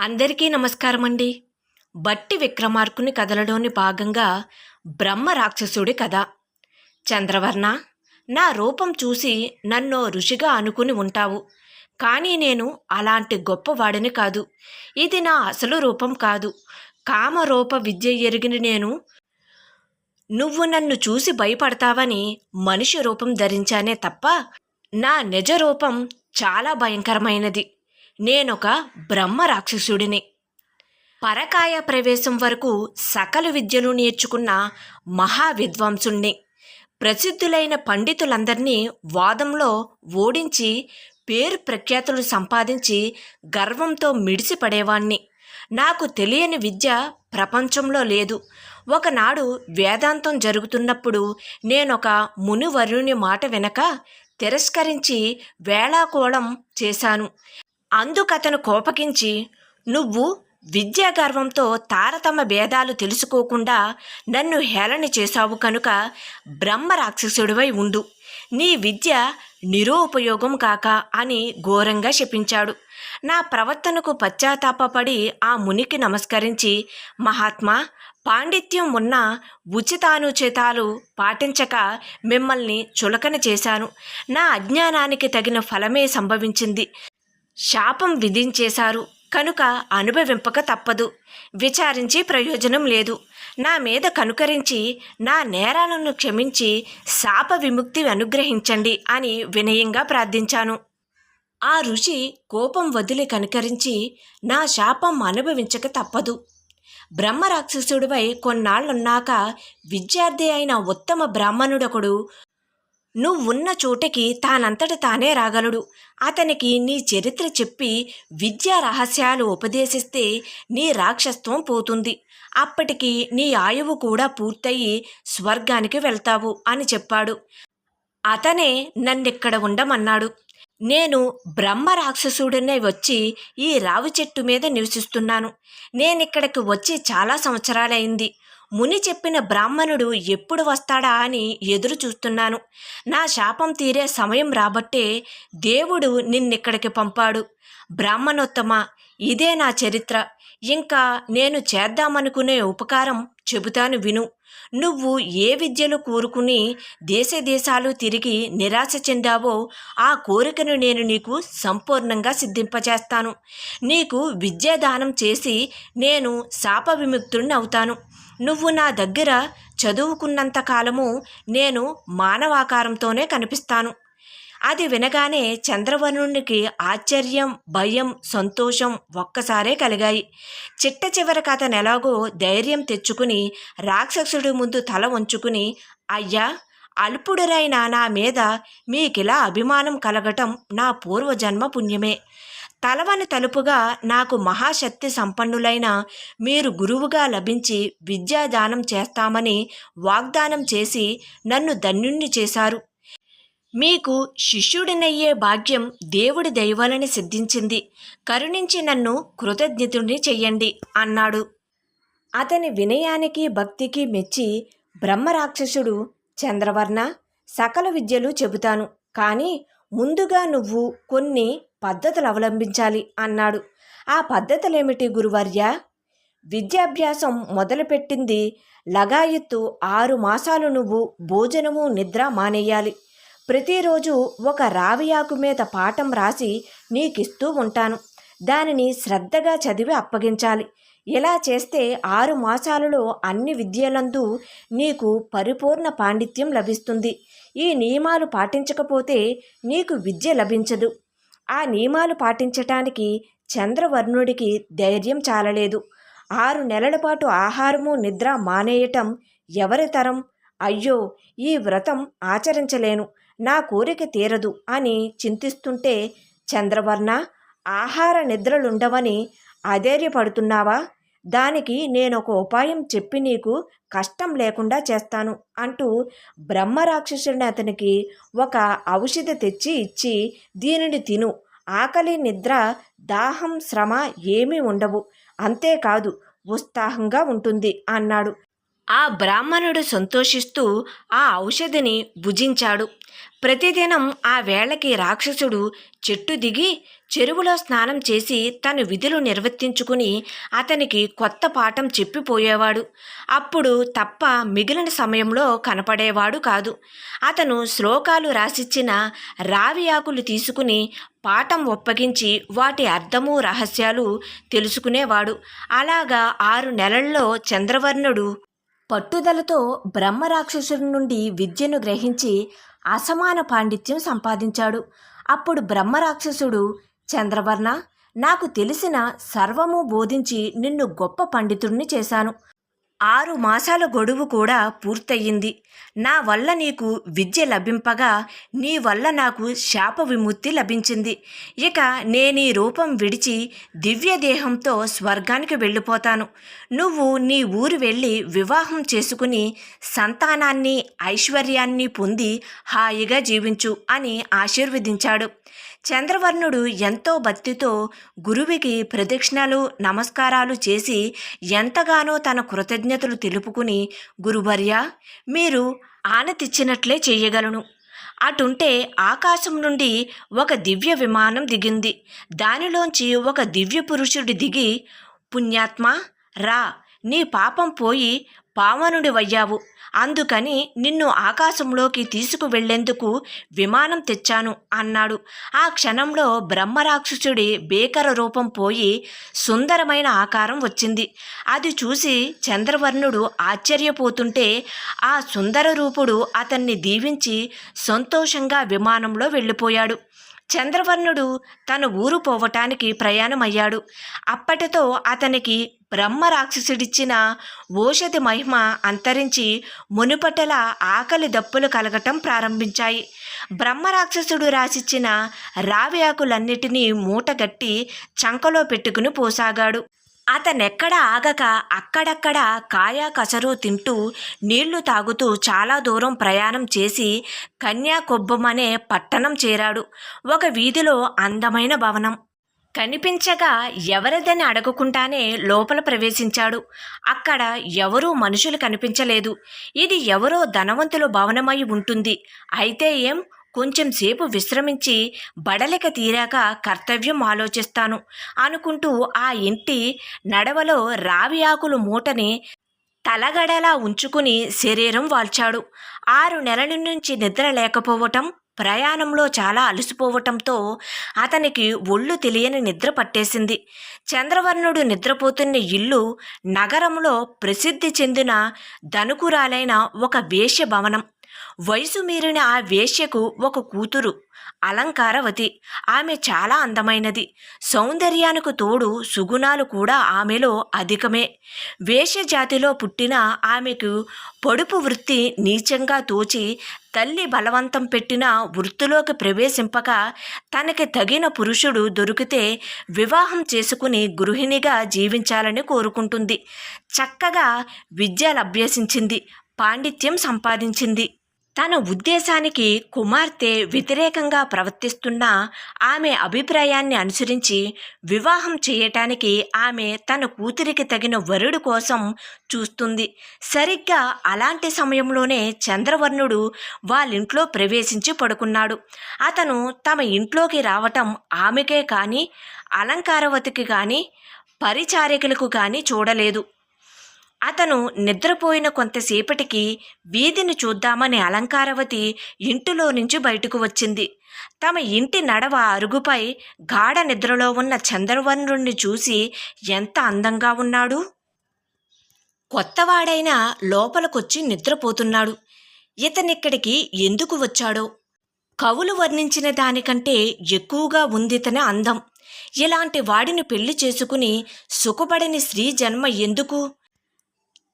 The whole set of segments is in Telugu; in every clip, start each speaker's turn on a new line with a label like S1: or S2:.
S1: అందరికీ నమస్కారం అండి బట్టి విక్రమార్కుని కథలలోని భాగంగా బ్రహ్మ రాక్షసుడి కథ. చంద్రవర్ణ నా రూపం చూసి నన్ను ఋషిగా అనుకుని ఉంటావు. కానీ నేను అలాంటి గొప్పవాడిని కాదు. ఇది నా అసలు రూపం కాదు. కామరూప విద్య ఎరిగిన నేను నువ్వు నన్ను చూసి భయపడతావని మనిషి రూపం ధరించానే తప్ప నా నిజ రూపం చాలా భయంకరమైనది. నేనొక బ్రహ్మ రాక్షసుడిని. పరకాయ ప్రవేశం వరకు సకల విద్యలు నేర్చుకున్న మహావిద్వాంసుణ్ణి. ప్రసిద్ధులైన పండితులందరినీ వాదంలో ఓడించి పేరు ప్రఖ్యాతులు సంపాదించి గర్వంతో మిడిసిపడేవాణ్ణి. నాకు తెలియని విద్య ప్రపంచంలో లేదు. ఒకనాడు వేదాంతం జరుగుతున్నప్పుడు నేనొక మునివరుని మాట వెనక తిరస్కరించి వేళాకోళం చేశాను. అందుకతను కోపగించి నువ్వు విద్యా గర్వంతో తారతమ భేదాలు తెలుసుకోకుండా నన్ను హేళన చేశావు కనుక బ్రహ్మ రాక్షసుడివై ఉండు. నీ విద్య నిరుపయోగం కాక అని ఘోరంగా శపించాడు. నా ప్రవర్తనకు పశ్చాత్తాపపడి ఆ మునికి నమస్కరించి మహాత్మా పాండిత్యం ఉన్న ఉచితానుచితాలు పాటించక మిమ్మల్ని చులకన చేశాను. నా అజ్ఞానానికి తగిన ఫలమే సంభవించింది. శాపం విధించేశారు. కనుక అనుభవింపక తప్పదు. విచారించి ప్రయోజనం లేదు. నా మీద కనుకరించి నా నేరాలను క్షమించి శాప విముక్తి అనుగ్రహించండి అని వినయంగా ప్రార్థించాను. ఆ ఋషి కోపం వదిలి కనుకరించి నా శాపం అనుభవించక తప్పదు. బ్రహ్మరాక్షసుడిపై కొన్నాళ్ళున్నాక విద్యార్థి అయిన ఉత్తమ బ్రాహ్మణుడొకడు నువ్వున్న చోటకి తానంతట తానే రాగలడు. అతనికి నీ చరిత్ర చెప్పి విద్యా రహస్యాలు ఉపదేశిస్తే నీ రాక్షస్థం పోతుంది. అప్పటికి నీ ఆయువు కూడా పూర్తయి స్వర్గానికి వెళ్తావు అని చెప్పాడు. అతనే నన్నిక్కడ ఉండమన్నాడు. నేను బ్రహ్మ రాక్షసుడినే వచ్చి ఈ రావి చెట్టు మీద నివసిస్తున్నాను. నేనిక్కడికి వచ్చి చాలా సంవత్సరాలైంది. ముని చెప్పిన బ్రాహ్మణుడు ఎప్పుడు వస్తాడా అని ఎదురు చూస్తున్నాను. నా శాపం తీరే సమయం రాబట్టే దేవుడు నిన్నిక్కడికి పంపాడు. బ్రాహ్మణోత్తమ ఇదే నా చరిత్ర. ఇంకా నేను చేద్దామనుకునే ఉపకారం చెబుతాను విను. నువ్వు ఏ విద్యలు కోరుకుని దేశ దేశాలు తిరిగి నిరాశ చెందావో ఆ కోరికను నేను నీకు సంపూర్ణంగా సిద్ధింపచేస్తాను నీకు విద్యాదానం చేసి నేను శాప విముక్తుడిని అవుతాను. నువ్వు నా దగ్గర చదువుకున్నంత కాలము నేను మానవాకారంతోనే కనిపిస్తాను. అది వినగానే చంద్రవర్ణునికి ఆశ్చర్యం భయం సంతోషం ఒక్కసారే కలిగాయి. చిట్ట చివరికి అతను ఎలాగో ధైర్యం తెచ్చుకుని రాక్షసుడి ముందు తల వంచుకుని అయ్యా అల్పుడురైన నా మీద మీకిలా అభిమానం కలగటం నా పూర్వజన్మ పుణ్యమే. తలవని తలుపుగా నాకు మహాశక్తి సంపన్నులైన మీరు గురువుగా లభించి విద్యాదానం చేస్తామని వాగ్దానం చేసి నన్ను ధన్యుణ్ణి చేశారు. మీకు శిష్యుడినయ్యే భాగ్యం దేవుడి దైవాలని సిద్ధించింది. కరుణించి నన్ను కృతజ్ఞతుడిని చెయ్యండి అన్నాడు. అతని వినయానికి భక్తికి మెచ్చి బ్రహ్మరాక్షసుడు చంద్రవర్ణ సకల విద్యలు చెబుతాను. కానీ ముందుగా నువ్వు కొన్ని పద్ధతులు అవలంబించాలి అన్నాడు. ఆ పద్ధతులేమిటి గురువర్య? విద్యాభ్యాసం మొదలుపెట్టింది లగాయత్తు ఆరు మాసాలు నువ్వు భోజనము నిద్ర మానేయాలి. ప్రతిరోజు ఒక రావియాకు మీద పాఠం రాసి నీకిస్తూ ఉంటాను. దానిని శ్రద్ధగా చదివి అప్పగించాలి. ఇలా చేస్తే ఆరు మాసాలలో అన్ని విద్యలందు నీకు పరిపూర్ణ పాండిత్యం లభిస్తుంది. ఈ నియమాలు పాటించకపోతే నీకు విద్య లభించదు. ఆ నియమాలు పాటించటానికి చంద్రవర్ణుడికి ధైర్యం చాలలేదు. ఆరు నెలల పాటు ఆహారము నిద్ర మానేయటం ఎవరి తరం? అయ్యో ఈ వ్రతం ఆచరించలేను. నా కోరిక తీరదు అని చింతిస్తుంటే చంద్రవర్ణ ఆహార నిద్రలుండవని అధైర్యపడుతున్నావా? దానికి నేను ఒక ఉపాయం చెప్పి నీకు కష్టం లేకుండా చేస్తాను అంటూ బ్రహ్మరాక్షసుని అతనికి ఒక ఔషధ తెచ్చి ఇచ్చి దీనిని తిను. ఆకలి నిద్ర దాహం శ్రమ ఏమీ ఉండవు. అంతేకాదు ఉత్సాహంగా ఉంటుంది అన్నాడు. ఆ బ్రాహ్మణుడు సంతోషిస్తూ ఆ ఔషధిని భుజించాడు. ప్రతిదినం ఆ వేళకి రాక్షసుడు చెట్టు దిగి చెరువులో స్నానం చేసి తన విధులు నిర్వర్తించుకుని అతనికి కొత్త పాఠం చెప్పిపోయేవాడు. అప్పుడు తప్ప మిగిలిన సమయంలో కనపడేవాడు కాదు. అతను శ్లోకాలు రాసిచ్చిన రావి ఆకులు తీసుకుని పాఠం ఒప్పగించి వాటి అర్థము రహస్యాలు తెలుసుకునేవాడు. అలాగా ఆరు నెలల్లో చంద్రవర్ణుడు పట్టుదలతో బ్రహ్మరాక్షసుడి నుండి విద్యను గ్రహించి అసమాన పాండిత్యం సంపాదించాడు. అప్పుడు బ్రహ్మరాక్షసుడు చంద్రవర్ణ నాకు తెలిసిన సర్వము బోధించి నిన్ను గొప్ప పండితుడిని చేశాను. ఆరు మాసాల గొడువు కూడా పూర్తయింది. నా వల్ల నీకు విద్య లభింపగా నీ వల్ల నాకు శాప విముక్తి లభించింది. ఇక నేను ఈ రూపం విడిచి దివ్య దేహంతో స్వర్గానికి వెళ్ళిపోతాను. నువ్వు నీ ఊరు వెళ్ళి వివాహం చేసుకుని సంతానాన్ని ఐశ్వర్యాన్ని పొంది హాయిగా జీవించు అని ఆశీర్వదించాడు. చంద్రవర్ణుడు ఎంతో భక్తితో గురువుకి ప్రదక్షిణలు నమస్కారాలు చేసి ఎంతగానో తన కృతజ్ఞతలు తెలుపుకుని గురువర్య మీరు ఆనతిచ్చినట్లే చేయగలను. అటుంటే ఆకాశం నుండి ఒక దివ్య విమానం దిగింది. దానిలోంచి ఒక దివ్య పురుషుడు దిగి పుణ్యాత్మ రా నీ పాపం పోయి పావనుడి వయ్యావు అందుకని నిన్ను ఆకాశంలోకి తీసుకువెళ్ళేందుకు విమానం తెచ్చాను అన్నాడు. ఆ క్షణంలో బ్రహ్మరాక్షసుడి భీకర రూపం పోయి సుందరమైన ఆకారం వచ్చింది. అది చూసి చంద్రవర్ణుడు ఆశ్చర్యపోతుంటే ఆ సుందర రూపుడు అతన్ని దీవించి సంతోషంగా విమానంలో వెళ్ళిపోయాడు. చంద్రవర్ణుడు తన ఊరు పోవటానికి ప్రయాణమయ్యాడు. అప్పటితో అతనికి బ్రహ్మ రాక్షసుడిచ్చిన ఓషధి మహిమ అంతరించి మునుపటల ఆకలి దప్పులు కలగటం ప్రారంభించాయి. బ్రహ్మ రాక్షసుడు రాసిచ్చిన రావి ఆకులన్నిటినీ మూటగట్టి చంకలో పెట్టుకుని పోసాగాడు. అతనెక్కడ ఆగక అక్కడక్కడ కాయా కచరు తింటూ నీళ్ళు తాగుతూ చాలా దూరం ప్రయాణం చేసి కన్యాకొబ్బం అనే పట్టణం చేరాడు. ఒక వీధిలో అందమైన భవనం. కనిపించగా ఎవరిదని అడగకుండానే లోపల ప్రవేశించాడు. అక్కడ ఎవరూ మనుషులు కనిపించలేదు. ఇది ఎవరో ధనవంతుల భవనమై ఉంటుంది. అయితే ఏం? కొంచెం సేపు విశ్రమించి బడలిక తీరాక కర్తవ్యం ఆలోచిస్తాను అనుకుంటూ ఆ ఇంటి నడవలో రావి ఆకులు మూటని తలగడలా ఉంచుకుని శరీరం వాల్చాడు. ఆరు నెలల నుంచి నిద్ర లేకపోవటం ప్రయాణంలో చాలా అలసిపోవటంతో అతనికి ఒళ్ళు తెలియని నిద్ర పట్టేసింది. చంద్రవర్ణుడు నిద్రపోతున్న ఇల్లు నగరంలో ప్రసిద్ధి చెందిన ధనుకురాలైన ఒక వేష్య భవనం వయసు మీరిన ఆ వేశ్యకు ఒక కూతురు అలంకారవతి. ఆమె చాలా అందమైనది. సౌందర్యానికి తోడు సుగుణాలు కూడా ఆమెలో అధికమే. వేశ్య జాతిలో పుట్టిన ఆమెకు పొడుపు వృత్తి నీచంగా తోచి తల్లి బలవంతం పెట్టిన వృత్తిలోకి ప్రవేశింపక తనకి తగిన పురుషుడు దొరికితే వివాహం చేసుకుని గృహిణిగా జీవించాలని కోరుకుంటుంది. చక్కగా విద్యలభ్యసించింది పాండిత్యం సంపాదించింది. తన ఉద్దేశానికి కుమార్తె వ్యతిరేకంగా ప్రవర్తిస్తున్న ఆమె అభిప్రాయాన్ని అనుసరించి వివాహం చేయటానికి ఆమె తన కూతురికి తగిన వరుడు కోసం చూస్తుంది. సరిగ్గా అలాంటి సమయంలోనే చంద్రవర్ణుడు వాళ్ళింట్లో ప్రవేశించి పడుకున్నాడు. అతను తమ ఇంట్లోకి రావటం ఆమెకే కానీ అలంకారవతికి కానీ పరిచారికలకు కానీ చూడలేదు. అతను నిద్రపోయిన కొంతసేపటికి వీధిని చూద్దామని అలంకారవతి ఇంటిలో నుంచి బయటకు వచ్చింది. తమ ఇంటి నడవ అరుగుపై గాఢ నిద్రలో ఉన్న చంద్రవర్ణుణ్ణి చూసి ఎంత అందంగా ఉన్నాడు? కొత్తవాడైన లోపలికొచ్చి నిద్రపోతున్నాడు. ఇతనిక్కడికి ఎందుకు వచ్చాడో? కవులు వర్ణించిన దానికంటే ఎక్కువగా ఉందితన అందం. ఇలాంటి వాడిని పెళ్ళి చేసుకుని సుఖపడని స్త్రీ జన్మ ఎందుకు?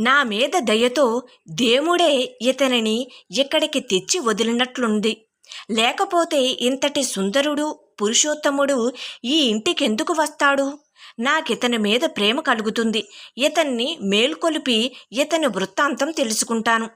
S1: నా మీద దయతో దేవుడే ఇతనిని ఇక్కడికి తెచ్చి వదిలినట్లుంది. లేకపోతే ఇంతటి సుందరుడు పురుషోత్తముడు ఈ ఇంటికెందుకు వస్తాడు? నాకితని మీద ప్రేమ కలుగుతుంది. ఇతన్ని మేల్కొలిపి ఇతని వృత్తాంతం తెలుసుకుంటాను.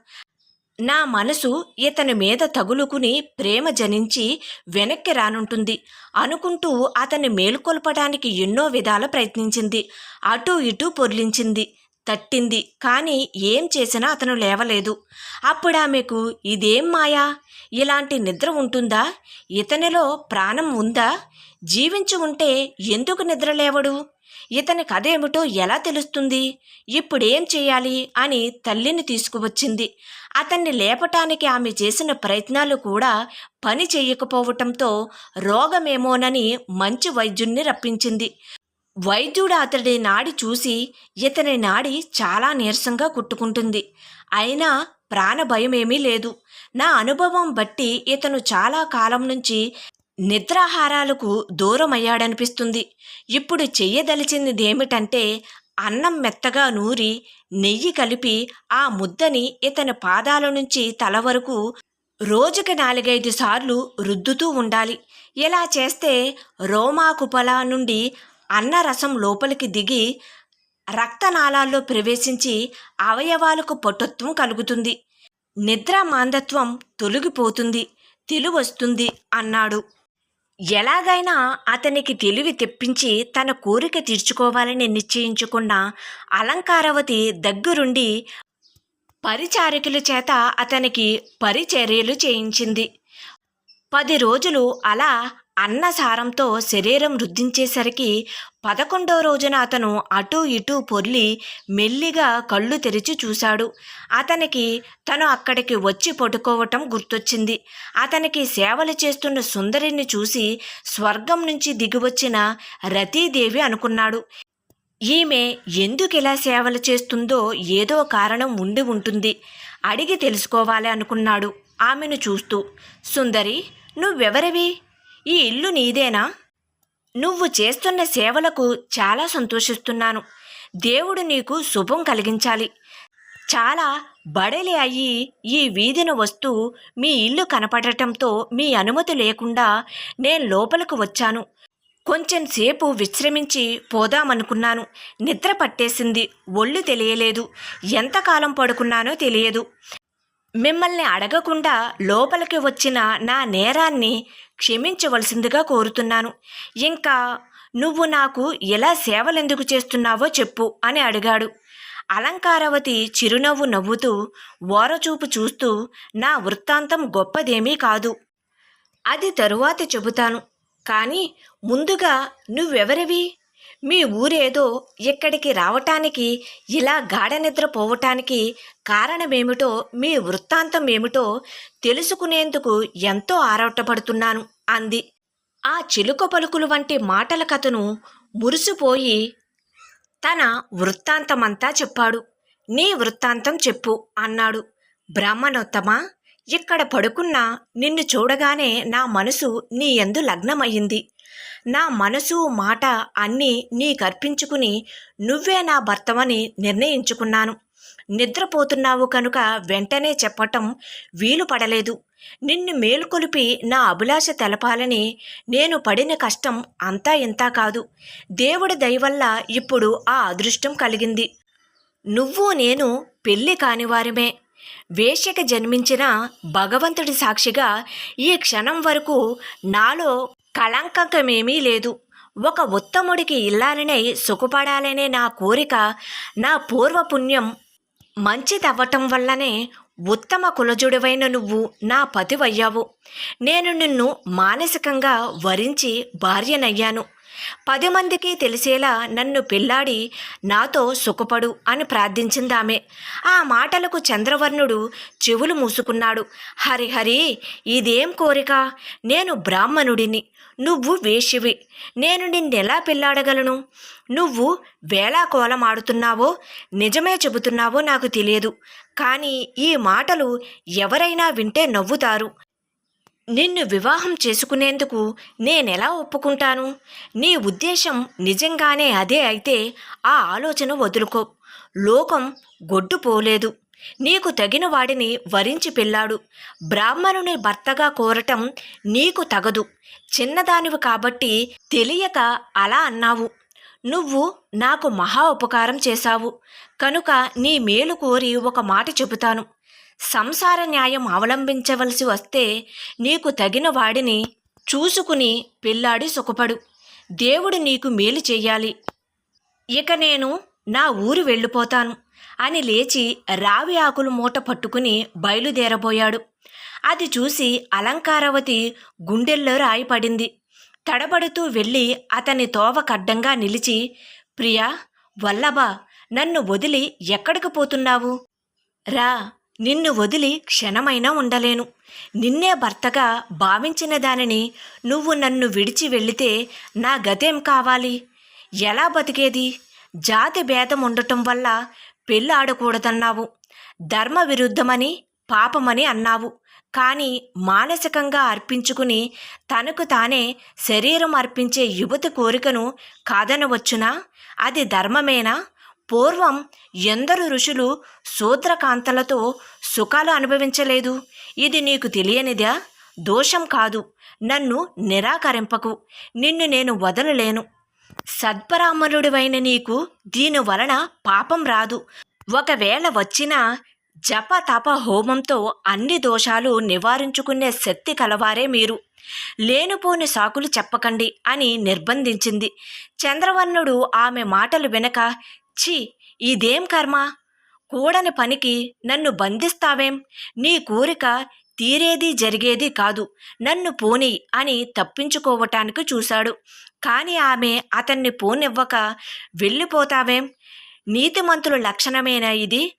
S1: నా మనసు ఇతని మీద తగులుకుని ప్రేమ జనించి వెనక్కి రానుంటుంది. అనుకుంటూ అతన్ని మేల్కొల్పడానికి ఎన్నో విధాల ప్రయత్నించింది. అటూ ఇటూ పొర్లించింది. తట్టింది. కానీ ఏం చేసినా అతను లేవలేదు. అప్పుడు ఆమెకు ఇదేం మాయా? ఇలాంటి నిద్ర ఉంటుందా? ఇతనిలో ప్రాణం ఉందా? జీవించి ఉంటే ఎందుకు నిద్ర లేవడు? ఇతని కథ ఏమిటో ఎలా తెలుస్తుంది? ఇప్పుడేం చేయాలి? అని తల్లిని తీసుకువచ్చింది. అతన్ని లేపటానికి ఆమె చేసిన ప్రయత్నాలు కూడా పని చేయకపోవటంతో రోగమేమోనని మంచి వైద్యుణ్ణి రప్పించింది. వైద్యుడు అతడి నాడి చూసి ఇతని నాడి చాలా నీరసంగా కుట్టుకుంటుంది. అయినా ప్రాణ భయమేమీ లేదు. నా అనుభవం బట్టి ఇతను చాలా కాలం నుంచి నిద్రాహారాలకు దూరమయ్యాడనిపిస్తుంది. ఇప్పుడు చెయ్యదలిచిందిదేమిటంటే అన్నం మెత్తగా నూరి నెయ్యి కలిపి ఆ ముద్దని ఇతని పాదాల నుంచి తల వరకు రోజుకి నాలుగైదు సార్లు రుద్దుతూ ఉండాలి. ఇలా చేస్తే రోమాకుపల నుండి అన్నరసం లోపలికి దిగి రక్తనాళాల్లో ప్రవేశించి అవయవాలకు పటుత్వం కలుగుతుంది. నిద్ర మాందత్వం తొలగిపోతుంది. తెలివొస్తుంది అన్నాడు. ఎలాగైనా అతనికి తెలివి తెప్పించి తన కోరిక తీర్చుకోవాలని నిశ్చయించుకున్న అలంకారవతి దగ్గరుండి పరిచారికుల చేత అతనికి పరిచర్యలు చేయించింది. పది రోజులు అలా అన్నసారంతో శరీరం రుద్దించేసరికి పదకొండో రోజున అతను అటూ ఇటూ పొర్లి మెల్లిగా కళ్ళు తెరిచి చూశాడు. అతనికి తను అక్కడికి వచ్చి పడుకోవటం గుర్తొచ్చింది. అతనికి సేవలు చేస్తున్న సుందరిని చూసి స్వర్గం నుంచి దిగివచ్చిన రతీదేవి అనుకున్నాడు. ఈమె ఎందుకు ఇలా సేవలు చేస్తుందో ఏదో కారణం ఉండి ఉంటుంది. అడిగి తెలుసుకోవాలి అనుకున్నాడు ఆమెను చూస్తూ. సుందరి నువ్వెవరివి? ఈ ఇల్లు నీదేనా? నువ్వు చేస్తున్న సేవలకు చాలా సంతోషిస్తున్నాను. దేవుడు నీకు శుభం కలిగించాలి. చాలా బడలి అయ్యి ఈ వీధిన వస్తూ మీ ఇల్లు కనపడటంతో మీ అనుమతి లేకుండా నేను లోపలికి వచ్చాను. కొంచెం సేపు విశ్రమించి పోదామనుకున్నాను. నిద్ర పట్టేసింది. ఒళ్ళు తెలియలేదు. ఎంతకాలం పడుకున్నానో తెలియదు. మిమ్మల్ని అడగకుండా లోపలికి వచ్చిన నా నేరాన్ని క్షమించవలసిందిగా కోరుతున్నాను. ఇంకా నువ్వు నాకు ఎలా సేవలెందుకు చేస్తున్నావో చెప్పు అని అడిగాడు. అలంకారవతి చిరునవ్వు నవ్వుతూ ఓరచూపు చూస్తూ నా వృత్తాంతం గొప్పదేమీ కాదు. అది తరువాత చెబుతాను. కానీ ముందుగా నువ్వెవరివి? మీ ఊరేదో ఇక్కడికి రావటానికి ఇలా గాఢ నిద్ర పోవటానికి కారణమేమిటో మీ వృత్తాంతం ఏమిటో తెలుసుకునేందుకు ఎంతో ఆరాటపడుతున్నాను అంది. ఆ చిలుక పలుకులు వంటి మాటల కథను మురిసిపోయి తన వృత్తాంతమంతా చెప్పాడు. నీ వృత్తాంతం చెప్పు అన్నాడు. బ్రాహ్మణోత్తమా ఇక్కడ పడుకున్న నిన్ను చూడగానే నా మనసు నీ ఎందు లగ్నమయ్యింది. నా మనసు మాట అన్నీ నీకర్పించుకుని నువ్వే నా భర్తవని నిర్ణయించుకున్నాను. నిద్రపోతున్నావు కనుక వెంటనే చెప్పటం వీలు పడలేదు. నిన్ను మేలుకొలిపి నా అభిలాష తెలపాలని నేను పడిన కష్టం అంతా ఇంతా కాదు. దేవుడి దయవల్ల ఇప్పుడు ఆ అదృష్టం కలిగింది. నువ్వు నేను పెళ్ళి కానివారమే వేషక జన్మించిన భగవంతుడి సాక్షిగా ఈ క్షణం వరకు నాలో కళంకమేమీ లేదు. ఒక ఉత్తముడికి ఇల్లాలనే సుఖపడాలనే నా కోరిక నా పూర్వపుణ్యం మంచిదవ్వటం వల్లనే ఉత్తమ కులజుడివైన నువ్వు నా పతివయ్యావు. నేను నిన్ను మానసికంగా వరించి భార్యనయ్యాను. పది మందికి తెలిసేలా నన్ను పెళ్ళాడి నాతో సుఖపడు అని ప్రార్థించిందామె. ఆ మాటలకు చంద్రవర్ణుడు చెవులు మూసుకున్నాడు. హరిహరి ఇదేం కోరిక? నేను బ్రాహ్మణుడిని. నువ్వు వేషివి. నేను నిన్నెలా పెళ్ళాడగలను? నువ్వు వేళాకోలం ఆడుతున్నావో నిజమే చెబుతున్నావో నాకు తెలియదు. కానీ ఈ మాటలు ఎవరైనా వింటే నవ్వుతారు. నిన్ను వివాహం చేసుకునేందుకు నేనెలా ఒప్పుకుంటాను? నీ ఉద్దేశం నిజంగానే అదే అయితే ఆ ఆలోచన వదులుకో. లోకం గొడ్డుపోలేదు. నీకు తగిన వాడిని వరించి పెళ్ళాడు. బ్రాహ్మణుని భర్తగా కోరటం నీకు తగదు. చిన్నదానివి కాబట్టి తెలియక అలా అన్నావు. నువ్వు నాకు మహా ఉపకారం చేశావు. కనుక నీ మేలు కోరి ఒక మాట చెబుతాను. సంసార న్యాయం అవలంబించవలసి వస్తే నీకు తగిన వాడిని చూసుకుని పెళ్ళాడి సుఖపడు. దేవుడు నీకు మేలు చెయ్యాలి ఇక నేను నా ఊరు వెళ్ళిపోతాను. అని లేచి రావి ఆకులు మూట పట్టుకుని బయలుదేరబోయాడు. అది చూసి అలంకారవతి గుండెల్లో రాయి పడింది తడబడుతూ వెళ్ళి అతని తోవకడ్డంగా నిలిచి ప్రియా వల్లభా నన్ను వదిలి ఎక్కడికి పోతున్నావు? రా నిన్ను వదిలి క్షణమైనా ఉండలేను. నిన్నే భర్తగా భావించిన దానిని నువ్వు నన్ను విడిచి వెళితే నా గతేం కావాలి? ఎలా బతికేది? జాతి భేదం ఉండటం వల్ల పెళ్ళి ఆడకూడదన్నావు ధర్మ విరుద్ధమని పాపమని అన్నావు. కానీ మానసికంగా అర్పించుకుని తనకు తానే శరీరం అర్పించే యువతి కోరికను కాదనవచ్చునా? అది ధర్మమేనా? పూర్వం ఎందరు ఋషులు శూద్రకాంతలతో సుఖాలు అనుభవించలేదు. ఇది నీకు తెలియనిదా? దోషం కాదు. నన్ను నిరాకరింపకు. నిన్ను నేను వదలలేను. సద్పరామరుడివైన నీకు దీని వలన పాపం రాదు. ఒకవేళ వచ్చినా జప తప హోమంతో అన్ని దోషాలు నివారించుకునే శక్తి కలవారే మీరు. లేనిపోని సాకులు చెప్పకండి అని నిర్బంధించింది. చంద్రవర్ణుడు ఆమె మాటలు వినక ఛీ ఇదేం కర్మ? కూడని పనికి నన్ను బంధిస్తావేం? నీ కోరిక తీరేది జరిగేది కాదు. నన్ను పోని అని తప్పించుకోవటానికి చూశాడు. కానీ ఆమె అతన్ని పోనివ్వక వెళ్ళిపోతావేం? నీతిమంతుల లక్షణమేనా ఇది?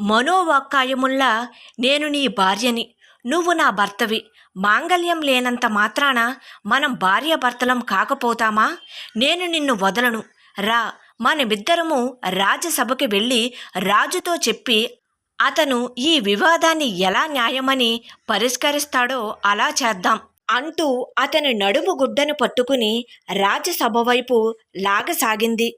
S1: మనోవాక్కాయముల్లా నేను నీ భార్యని. నువ్వు నా భర్తవి. మాంగల్యం లేనంత మాత్రాన మనం భార్యాభర్తలం కాకపోతామా? నేను నిన్ను వదలను. రా. మనమిద్దరము రాజ్యసభకి వెళ్ళి రాజుతో చెప్పి అతను ఈ వివాదాన్ని ఎలా న్యాయమని పరిష్కరిస్తాడో అలా చేద్దాం అంటూ అతని నడుము గుడ్డను పట్టుకుని రాజ్యసభ వైపు లాగసాగింది.